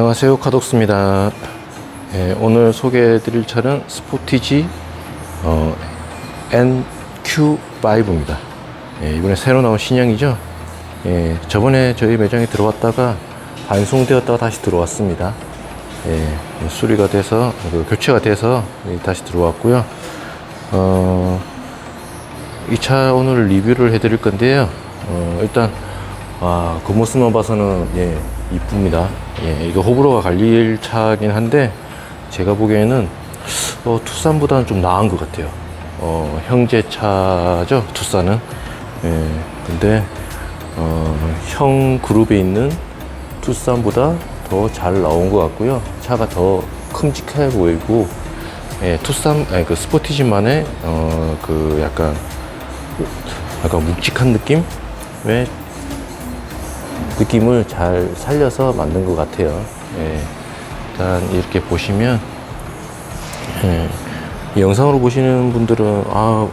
안녕하세요 카독스입니다. 예, 오늘 소개해드릴 차는 스포티지 어, NQ5입니다. 예, 이번에 새로 나온 신형이죠? 예, 저번에 저희 매장에 들어왔다가 반송되었다가 다시 들어왔습니다. 예, 수리가 돼서 그 교체가 돼서 예, 다시 들어왔고요. 어, 이 차 오늘 리뷰를 해드릴 건데요. 어, 일단 아, 겉모습만 봐서는 예, 이쁩니다. 예, 이거 호불호가 갈릴 차긴 한데 제가 보기에는 어, 투싼보다는 좀 나은 것 같아요. 어, 형제 차죠, 투싼은. 예, 근데 어, 형 그룹에 있는 투싼보다 더 잘 나온 것 같고요. 차가 더 큼직해 보이고, 예, 투싼, 아니, 그 스포티지만의 어, 그 약간 약간 묵직한 느낌의 느낌을 잘 살려서 만든 것 같아요. 예, 일단 이렇게 보시면 예, 이 영상으로 보시는 분들은 아,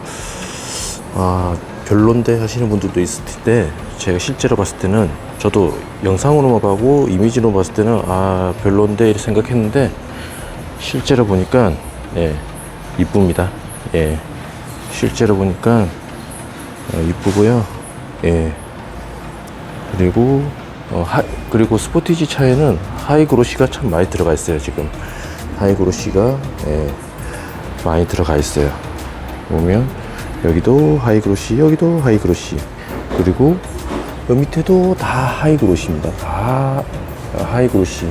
아 별론데 하시는 분들도 있을 텐데 제가 실제로 봤을 때는 저도 영상으로만 보고 이미지로 봤을 때는 아 별론데 이렇게 생각했는데 실제로 보니까 예, 이쁩니다. 예, 실제로 보니까 어, 이쁘고요. 예. 그리고 어, 하, 그리고 스포티지 차에는 하이그로시가 참 많이 들어가 있어요 지금. 하이그로시가 예, 많이 들어가 있어요. 보면 여기도 하이그로시 여기도 하이그로시. 그리고 여 밑에도 다 하이그로시입니다. 다 하이그로시.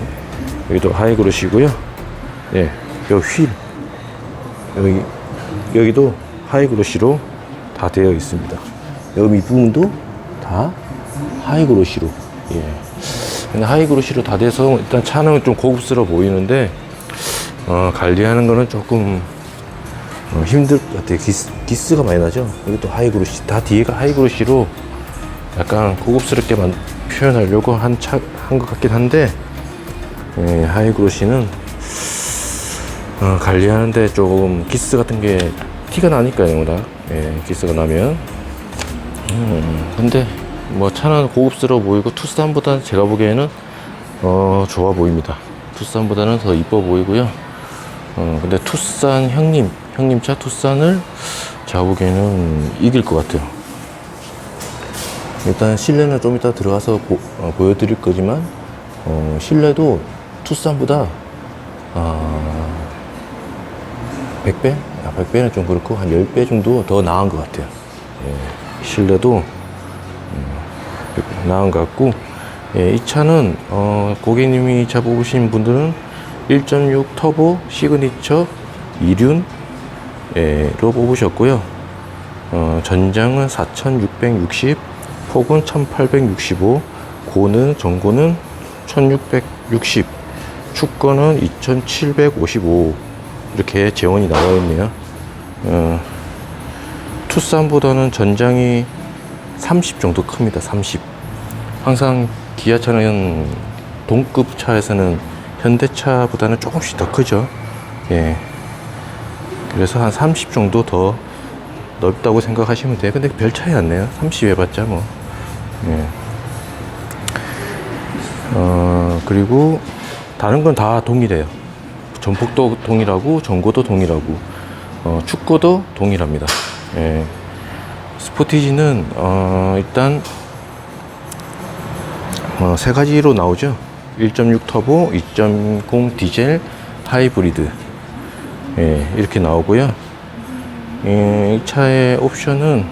여기도 하이그로시고요. 예, 요휠. 여기 여기도 하이그로시로 다 되어 있습니다. 여기 부분도 다 하이그로시로. 예. 하이그로시로 다 돼서 일단 차는 좀 고급스러워 보이는데 어, 관리하는 거는 조금 어, 힘들 것 같아요 기스, 기스가 많이 나죠? 이것도 하이그로시 다 뒤에가 하이그로시로 약간 고급스럽게 만 표현하려고 한 차 한 것 같긴 한데 예, 하이그로시는 어, 관리하는데 조금 기스 같은 게 티가 나니까요 예, 기스가 나면. 음, 근데 뭐 차는 고급스러워 보이고 투싼보다는 제가 보기에는 어 좋아 보입니다. 투싼보다는 더 이뻐 보이고요. 어 근데 투싼 형님 형님 차 투싼을 제가 보기에는 이길 것 같아요. 일단 실내는 좀 이따 들어가서 보, 여드릴 거지만 어 실내도 투싼보다 아 100배? 아, 100배는 좀 그렇고 한 10배 정도 더 나은 것 같아요. 예, 실내도 나은 것 같고 예, 이 차는 어, 고객님이 잡아보신 분들은 1.6 터보 시그니처 2륜 예, 로 뽑으셨고요. 어, 전장은 4660 폭은 1865 고는 전고는 1660 축거는 2755 이렇게 재원이 나와 있네요. 어, 투싼보다는 전장이 30 정도 큽니다. 30. 항상 기아차는 동급 차에서는 현대차보다는 조금씩 더 크죠. 예. 그래서 한 30 정도 더 넓다고 생각하시면 돼요. 근데 별 차이 안 나요. 30 해봤자 뭐. 예. 어, 그리고 다른 건 다 동일해요. 전폭도 동일하고 전고도 동일하고 어, 축구도 동일합니다. 예. 스포티지는 어, 일단 어, 세 가지로 나오죠. 1.6 터보, 2.0 디젤, 하이브리드 예, 이렇게 나오고요. 예, 이 차의 옵션은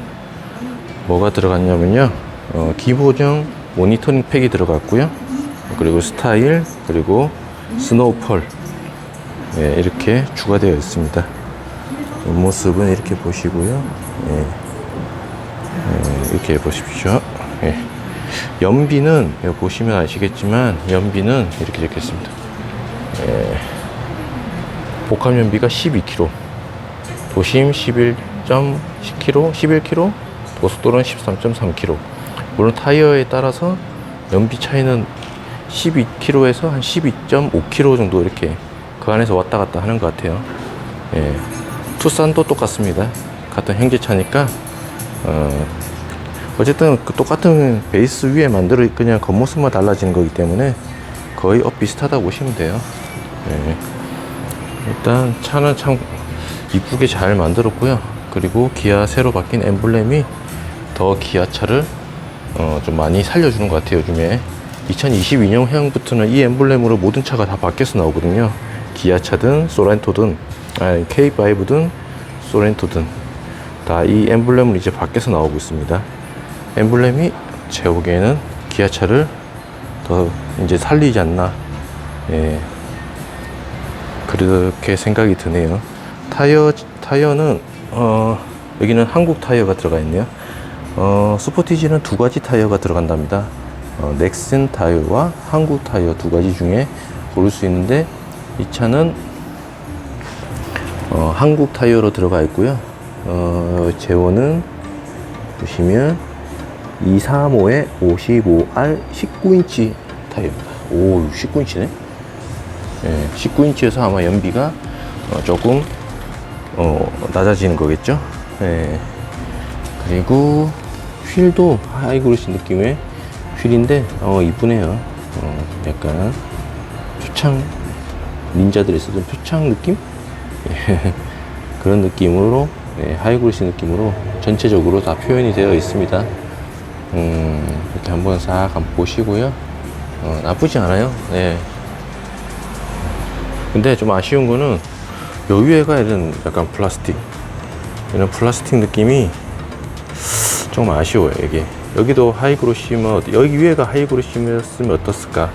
뭐가 들어갔냐면요. 어, 기보정 모니터링 팩이 들어갔고요. 그리고 스타일, 그리고 스노우펄 예, 이렇게 추가되어 있습니다. 모습은 이렇게 보시고요. 예. 이렇게 보십시오. 예. 연비는 여기 보시면 아시겠지만 연비는 이렇게 적혀 있습니다. 예. 복합 연비가 12km, 도심 11.10km, 11km, 고속도로는 13.3km. 물론 타이어에 따라서 연비 차이는 12km에서 한 12.5km 정도 이렇게 그 안에서 왔다 갔다 하는 것 같아요. 예. 투싼도 똑같습니다. 같은 형제차니까 어, 어쨌든 그 똑같은 베이스 위에 만들어 그냥 겉모습만 달라지는 거기 때문에 거의 업 비슷하다고 보시면 돼요. 네. 일단 차는 참 이쁘게 잘 만들었고요. 그리고 기아 새로 바뀐 엠블렘이 더 기아차를 어, 좀 많이 살려주는 것 같아요, 요즘에. 2022년형부터는 이 엠블렘으로 모든 차가 다 바뀌어서 나오거든요. 기아차든 소렌토든, 아니, K5든 소렌토든 다 이 엠블렘을 이제 바뀌어서 나오고 있습니다. 엠블렘이 제가 보기에는 기아차를 더 이제 살리지 않나. 예. 그렇게 생각이 드네요. 타이어, 타이어는, 어, 여기는 한국 타이어가 들어가 있네요. 어, 스포티지는 두 가지 타이어가 들어간답니다. 어, 넥슨 타이어와 한국 타이어 두 가지 중에 고를 수 있는데, 이 차는, 어, 한국 타이어로 들어가 있고요. 어, 제원은 보시면 235에 55R 19인치 타이어입니다. 오, 19인치네? 예, 19인치여서 아마 연비가 어, 조금 어, 낮아지는 거겠죠. 예. 그리고 휠도 하이그로시 느낌의 휠인데 어, 이쁘네요. 어, 약간 표창 닌자들이 쓰던 표창 느낌? 예, 그런 느낌으로 예, 하이그로시 느낌으로 전체적으로 다 표현이 되어 있습니다. 음, 이렇게 한번 싹 한번 보시고요. 어, 나쁘지 않아요. 네. 근데 좀 아쉬운 거는 요 위에가 이런 약간 플라스틱. 이런 플라스틱 느낌이 좀 아쉬워요 이게. 여기도 하이그로시면 여기 위에가 하이그로시였으면 어떻을까?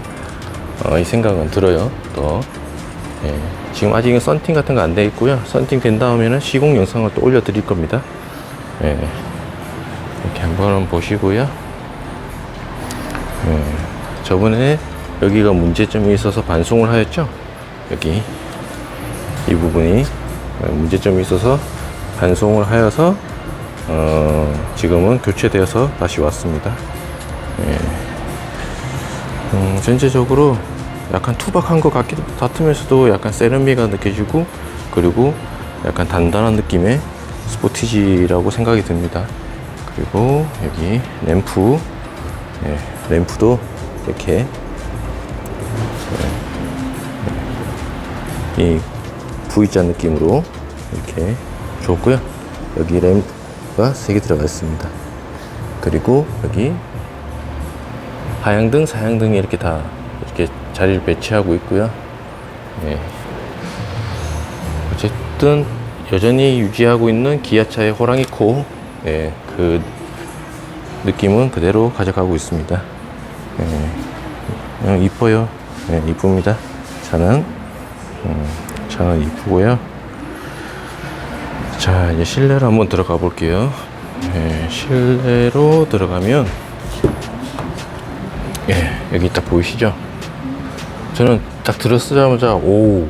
어, 이 생각은 들어요 또. 예, 지금 아직은 썬팅 같은 거 안 돼 있고요. 썬팅 된 다음에는 시공 영상을 또 올려 드릴 겁니다. 예, 이렇게 한번 보시고요 예, 저번에 여기가 문제점이 있어서 반송을 하였죠 여기 이 부분이 문제점이 있어서 반송을 하여서 어, 지금은 교체되어서 다시 왔습니다. 예. 음, 전체적으로 약간 투박한 것 같기도 같으면서도 약간 세련미가 느껴지고 그리고 약간 단단한 느낌의 스포티지라고 생각이 듭니다. 그리고 여기 램프, 예, 램프도 이렇게 이 V자 느낌으로 이렇게 줬고요. 여기 램프가 3개 들어가 있습니다. 그리고 여기 하향등, 사향등이 이렇게 다 이렇게 자리를 배치하고 있고요. 예. 어쨌든 여전히 유지하고 있는 기아차의 호랑이 코, 예, 그 느낌은 그대로 가져가고 있습니다. 예. 어, 이뻐요. 예, 이쁩니다. 차는. 음, 차는 이쁘고요. 자, 이제 실내로 한번 들어가 볼게요. 예, 실내로 들어가면, 예, 여기 딱 보이시죠? 저는 딱 들어서자마자, 오,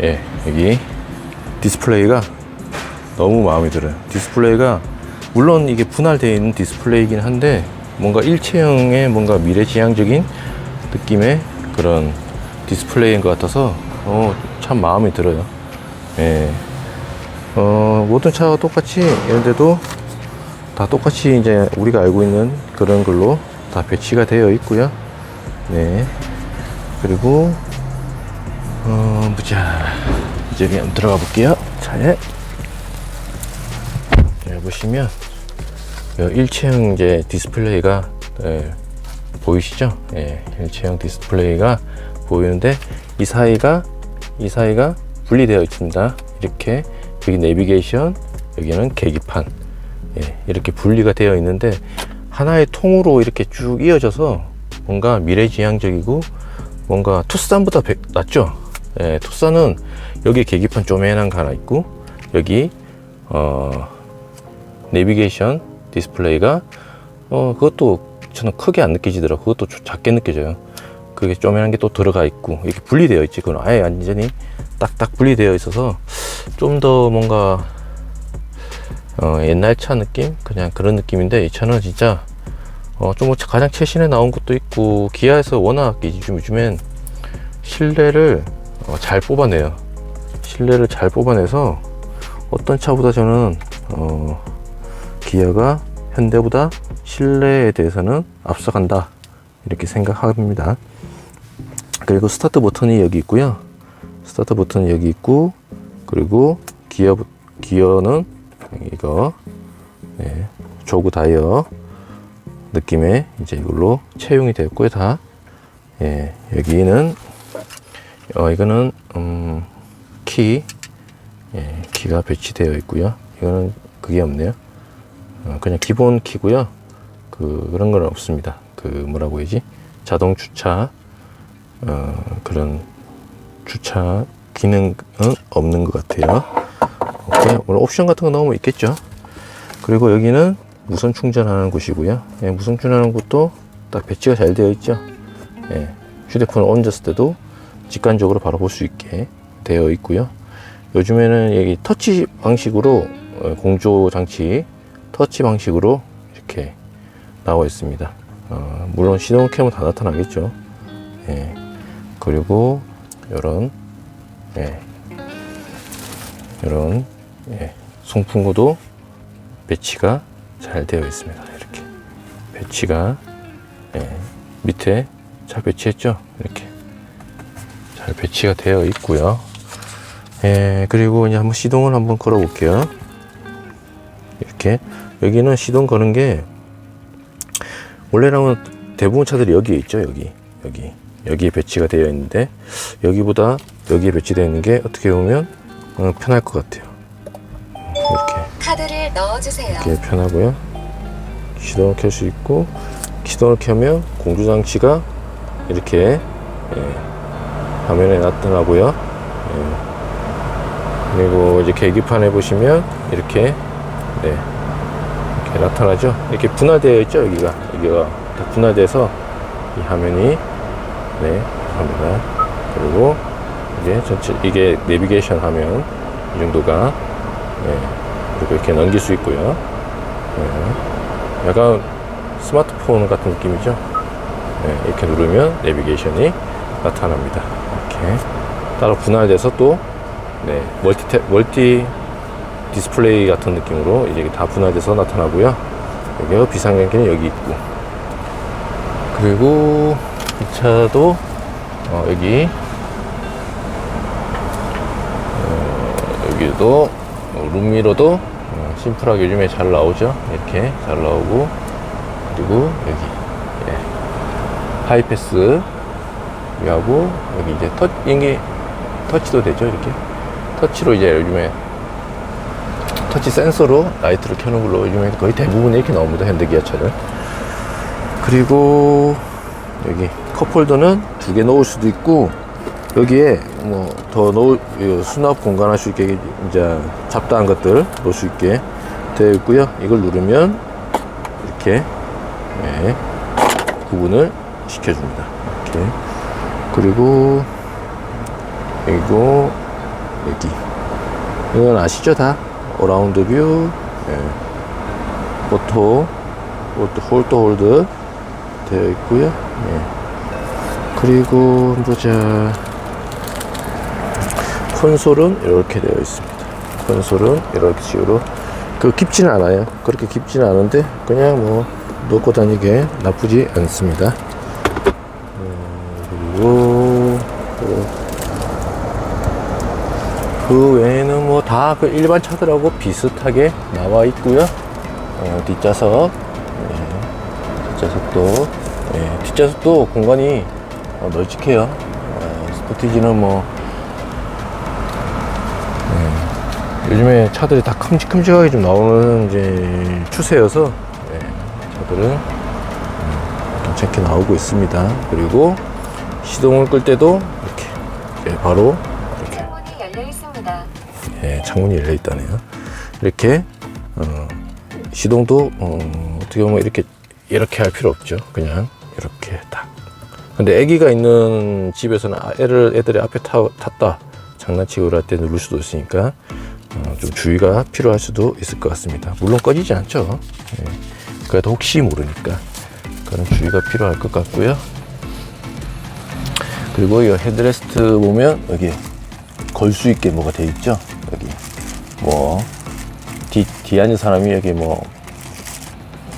예, 여기 디스플레이가 너무 마음에 들어요. 디스플레이가, 물론 이게 분할되어 있는 디스플레이이긴 한데, 뭔가 일체형의 뭔가 미래지향적인 느낌의 그런 디스플레이인 것 같아서, 어, 참 마음에 들어요. 예. 어, 모든 차와 똑같이 이런데도 다 똑같이 이제 우리가 알고 있는 그런 걸로 다 배치가 되어 있고요. 네. 그리고, 어, 보자. 이제 그냥 들어가 볼게요. 차에. 네, 보시면, 요 일체형 이제 디스플레이가, 예, 보이시죠? 예, 일체형 디스플레이가 보이는데, 이 사이가, 이 사이가 분리되어 있습니다. 이렇게, 여기 내비게이션, 여기는 계기판. 예, 이렇게 분리가 되어 있는데, 하나의 통으로 이렇게 쭉 이어져서 뭔가 미래지향적이고, 뭔가 투싼보다 배- 낫죠? 예, 투싼은 여기 계기판 쪼매난 거 하나 있고, 여기, 어, 내비게이션 디스플레이가 어 그것도 저는 크게 안 느껴지더라고. 그것도 조- 작게 느껴져요. 그게 쪼매난 게또 들어가 있고 이렇게 분리되어 있지. 그건 아예 완전히 딱딱 분리되어 있어서 좀 더 뭔가 어 옛날 차 느낌? 그냥 그런 느낌인데 이 차는 진짜 어 좀 가장 최신에 나온 것도 있고 기아에서 워낙 요즘 요즘엔 실내를 어, 잘 뽑아내요. 실내를 잘 뽑아내서 어떤 차보다 저는 어, 기아가 현대보다 실내에 대해서는 앞서간다 이렇게 생각합니다. 그리고 스타트 버튼이 여기 있고요. 스타트 버튼이 여기 있고 그리고 기어 기어는 이거 네, 조그 다이어 느낌의 이제 이걸로 채용이 되었고요 다. 예, 여기는 어 이거는 음, 키 예, 키가 배치되어 있고요. 이거는 그게 없네요. 어, 그냥 기본 키고요. 그 그런 건 없습니다. 그 뭐라고 해야지 자동 주차 어, 그런 주차 기능은 없는 것 같아요. 오케이. 오늘 옵션 같은 거 넣으면 있겠죠. 그리고 여기는 무선 충전하는 곳이고요. 예, 무선 충전하는 곳도 딱 배치가 잘 되어 있죠. 예, 휴대폰을 얹었을 때도 직관적으로 바로 볼 수 있게 되어 있고요. 요즘에는 여기 터치 방식으로 어, 공조 장치 터치 방식으로 이렇게 나와 있습니다. 어, 물론 시동 켜면 다 나타나겠죠. 예, 그리고 이런 예, 이런 예, 송풍구도 배치가 잘 되어 있습니다. 이렇게 배치가 예, 밑에 잘 배치했죠. 이렇게 잘 배치가 되어 있고요. 예, 그리고 이제 한번 시동을 한번 걸어 볼게요. 이렇게 여기는 시동 거는 게 원래라면 대부분 차들이 여기에 있죠. 여기 여기 여기에 배치가 되어 있는데 여기보다 여기에 배치되어 있는 게 어떻게 보면 어, 편할 것 같아요. 이렇게 카드를 넣어주세요. 이렇게 편하고요. 시동을 켤 수 있고 시동을 켜면 공조 장치가 이렇게 예, 화면에 나타나고요. 예. 그리고 이제 계기판에 보시면 이렇게 네, 이렇게 나타나죠. 이렇게 분할되어 있죠. 여기가 여기가 다 분할돼서 이 화면이 네 합니다. 그리고 이제 전체 이게 내비게이션 화면 이 정도가 네, 그리고 이렇게 넘길 수 있고요. 네. 약간 스마트폰 같은 느낌이죠. 네, 이렇게 누르면 내비게이션이 나타납니다. 이렇게 따로 분할돼서 또 네, 멀티 탭, 멀티 디스플레이 같은 느낌으로 이제 다 분할돼서 나타나고요. 여기가 비상경계는 여기 있고 그리고 이 차도 어, 여기 어, 여기도 어, 룸미러도 어, 심플하게 요즘에 잘 나오죠. 이렇게 잘 나오고 그리고 여기 예. 하이패스 여기하고 여기 이제 터 이게 터치도 되죠. 이렇게 터치로 이제 요즘에 터치 센서로 라이트를 켜는 걸로 요즘에 거의 대부분 이렇게 나옵니다. 현대 기아 차는. 그리고 여기 컵홀더는 두 개 넣을 수도 있고 여기에 뭐 더 넣을 이 수납 공간 할 수 있게 이제 잡다한 것들 넣을 수 있게 되어 있고요. 이걸 누르면 이렇게 네, 구분을 시켜줍니다. 이렇게 그리고 그리고 여기 이건 아시죠 다 어라운드 뷰. 예. 오토 오토 홀더 홀드 되어 있고요. 예. 그리고 보자. 콘솔은 이렇게 되어 있습니다. 콘솔은 이렇게 식으로. 그 깊지는 않아요. 그렇게 깊지는 않은데 그냥 뭐 놓고 다니기에 나쁘지 않습니다. 어, 그리고 또그 외에는 뭐 다 그 일반 차들하고 비슷하게 나와 있고요. 어, 뒷좌석, 예, 뒷좌석도, 예, 뒷좌석도 공간이 어, 널찍해요. 어, 스포티지는 뭐 예, 요즘에 차들이 다 큼직큼직하게 좀 나오는 이제 추세여서 예, 차들은 음, 괜찮게 나오고 있습니다. 그리고 시동을 끌 때도 이렇게 예, 바로 창문이 열려 있다네요. 이렇게 어, 시동도 어, 어떻게 보면 이렇게 이렇게 할 필요 없죠. 그냥 이렇게 딱. 근데 아기가 있는 집에서는 아, 애를 애들이 앞에 타, 탔다 장난치고 할때 누를 수도 있으니까 어, 좀 주의가 필요할 수도 있을 것 같습니다. 물론 꺼지지 않죠. 예, 그래도 혹시 모르니까 그런 주의가 필요할 것 같고요. 그리고 이 헤드레스트 보면 여기 걸 수 있게 뭐가 돼 있죠. 뭐 뒤, 뒤에 앉은 사람이 여기 뭐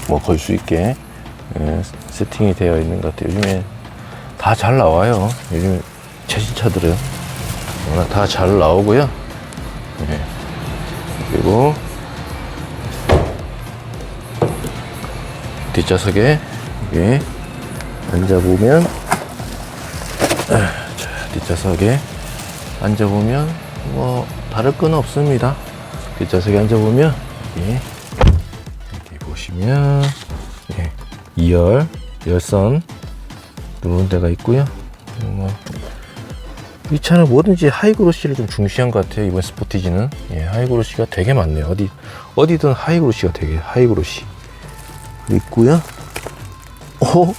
뭐 걸 수 있게 예, 세팅이 되어 있는 것 같아요. 요즘에 다 잘 나와요. 요즘 최신 차들은 워낙 다 잘 나오고요. 예. 그리고 뒷좌석에 이게 앉아보면 아, 자, 뒷좌석에 앉아보면 뭐 다를 건 없습니다. 뒷좌석에 앉아보면 예. 이렇게 보시면 예. 2열 열선 누르는 데가 있고요. 뭐, 이 차는 뭐든지 하이그로시를 좀 중시한 것 같아요. 이번 스포티지는 예, 하이그로시가 되게 많네요. 어디 어디든 하이그로시가 되게 하이그로시 있고요. 어,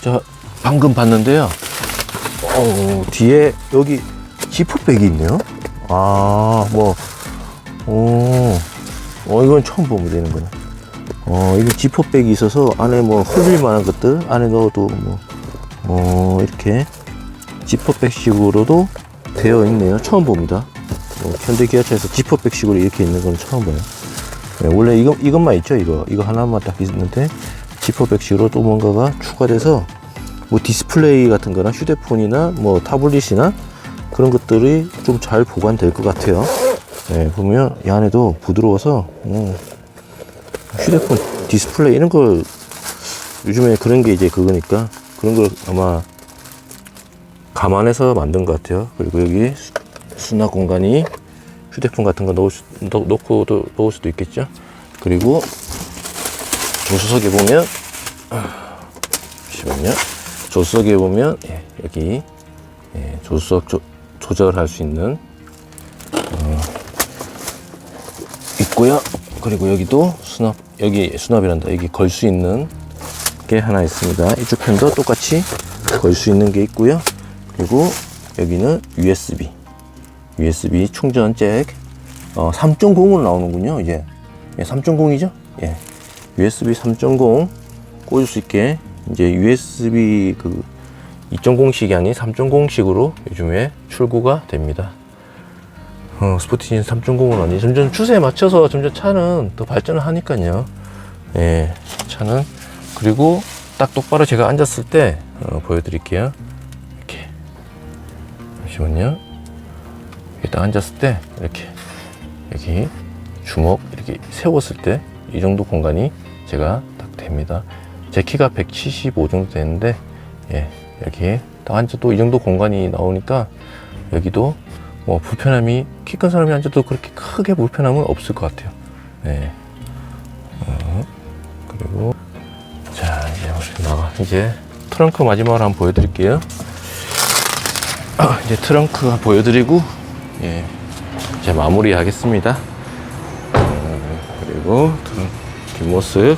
자 방금 봤는데요. 어, 뒤에 여기 지퍼백이 있네요. 아, 뭐, 오, 어, 이건 처음 보면 되는 거네. 어, 이게 지퍼백이 있어서 안에 뭐 흘릴 만한 것들 안에 넣어도 뭐, 어, 이렇게 지퍼백식으로도 되어 있네요. 처음 봅니다. 어, 현대 기아차에서 지퍼백식으로 이렇게 있는 건 처음 봐요. 네, 원래 이거, 이것만 있죠, 이거. 이거 하나만 딱 있는데, 지퍼백식으로 또 뭔가가 추가돼서, 뭐 디스플레이 같은 거나 휴대폰이나 뭐 타블릿이나 그런 것들이 좀 잘 보관될 것 같아요. 네, 보면 이 안에도 부드러워서, 음, 휴대폰 디스플레이 이런 걸 요즘에 그런 게 이제 그거니까 그런 걸 아마 감안해서 만든 것 같아요. 그리고 여기 수- 수납 공간이 휴대폰 같은 거 넣을 수, 넣, 넣고도 넣을 수도 있겠죠. 그리고 조수석에 보면 아, 잠시만요. 조수석에 보면 예, 여기 예, 조수석 조, 조절할 수 있는 어, 있고요. 그리고 여기도 수납 여기 수납이란다. 여기 걸 수 있는 게 하나 있습니다. 이쪽 편도 똑같이 걸 수 있는 게 있고요. 그리고 여기는 USB USB 충전 잭 어, 3.0으로 나오는군요. 이제 예, 3.0이죠? 예. USB 3.0 꽂을 수 있게 이제 USB 그 2.0식이 아닌 3.0식으로 요즘에 출고가 됩니다. 어, 스포티지는 3.0은 아니 점점 추세에 맞춰서 점점 차는 더 발전을 하니까요. 예, 차는 그리고 딱 똑바로 제가 앉았을 때 어, 보여드릴게요. 이렇게 잠시만요. 딱 앉았을 때 이렇게 여기 주먹 이렇게 세웠을 때 이 정도 공간이 제가 딱 됩니다. 제 키가 175 정도 되는데 예, 여기에 딱 앉아도 이 정도 공간이 나오니까 여기도 뭐 불편함이 키 큰 사람이 앉아도 그렇게 크게 불편함은 없을 것 같아요. 네. 어, 그리고 자 이제 나가 이제 트렁크 마지막으로 한번 보여드릴게요. 아, 이제 트렁크 보여드리고 예, 이제 마무리하겠습니다. 어, 그리고 뒷모습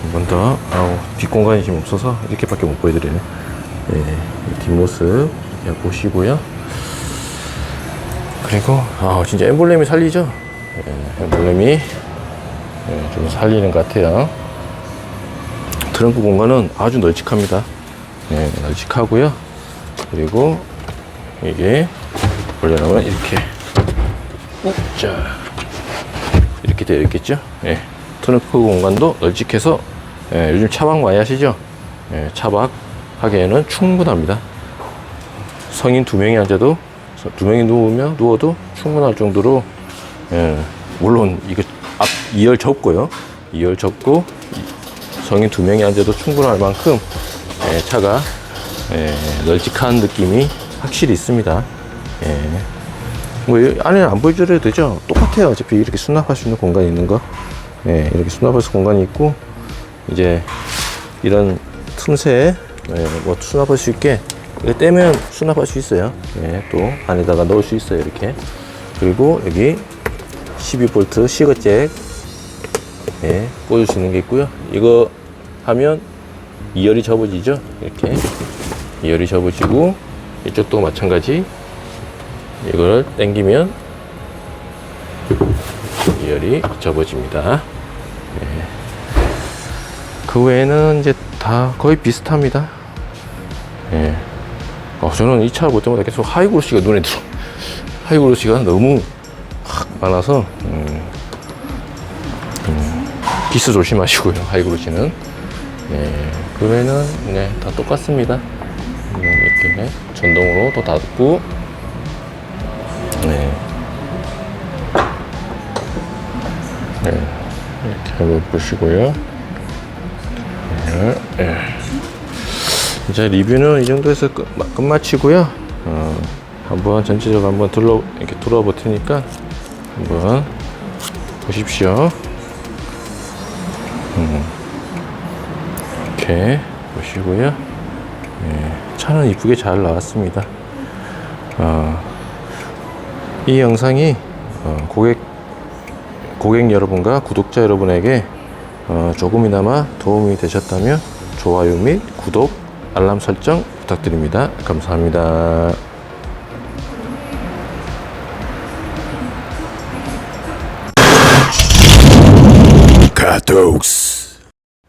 한 번 더 아우 뒷공간이 지금 없어서 이렇게밖에 못 보여드리네. 예, 이 뒷모습 보시고요. 그리고 아 진짜 엠블렘이 살리죠? 예, 엠블렘이 예, 좀 살리는 것 같아요. 트렁크 공간은 아주 널찍합니다. 예, 널찍하고요. 그리고 이게 올려놓으면 이렇게 자 이렇게 되어 있겠죠? 예, 트렁크 공간도 널찍해서 예, 요즘 차박 많이 하시죠? 예, 차박 하기에는 충분합니다. 성인 두 명이 앉아도 두 명이 누우면 누워도 충분할 정도로 예, 물론 이거 앞 2열 접고요. 2열 접고 성인 두 명이 앉아도 충분할 만큼 예, 차가 예, 널찍한 느낌이 확실히 있습니다. 예. 뭐이 안에는 안 보여드려도 되죠. 똑같아요. 어차피 이렇게 수납할 수 있는 공간이 있는 거. 예, 이렇게 수납할 수 공간이 있고 이제 이런 틈새에 예, 뭐 수납할 수 있게 이거 떼면 수납할 수 있어요. 예, 또 안에다가 넣을 수 있어요. 이렇게 그리고 여기 12V 시거잭 예, 꽂을 수 있는 게 있고요. 이거 하면 2열이 접어지죠. 이렇게 2열이 접어지고 이쪽도 마찬가지 이걸 당기면 2열이 접어집니다. 예. 그 외에는 이제 다 거의 비슷합니다. 예. 어, 저는 이차볼 때마다 계속 하이그로시가 눈에 들어. 하이그로시가 너무 확 많아서, 음, 음, 기스 조심하시고요, 하이그로시는. 예. 그 외에는, 네, 다 똑같습니다. 이렇게 전동으로 또 닫고 네. 네. 이렇게 한번 보시고요. 네. 네. 이제 리뷰는 이 정도에서 끝, 마- 끝마치고요. 어, 한번 전체적으로 한번 둘러 이렇게 돌아볼 테니까 한번 보십시오. 음. 이렇게 보시고요. 예, 차는 이쁘게 잘 나왔습니다. 어, 이 영상이 어, 고객 고객 여러분과 구독자 여러분에게 어, 조금이나마 도움이 되셨다면 좋아요 및 구독, 알람 설정 부탁드립니다. 감사합니다. 가독스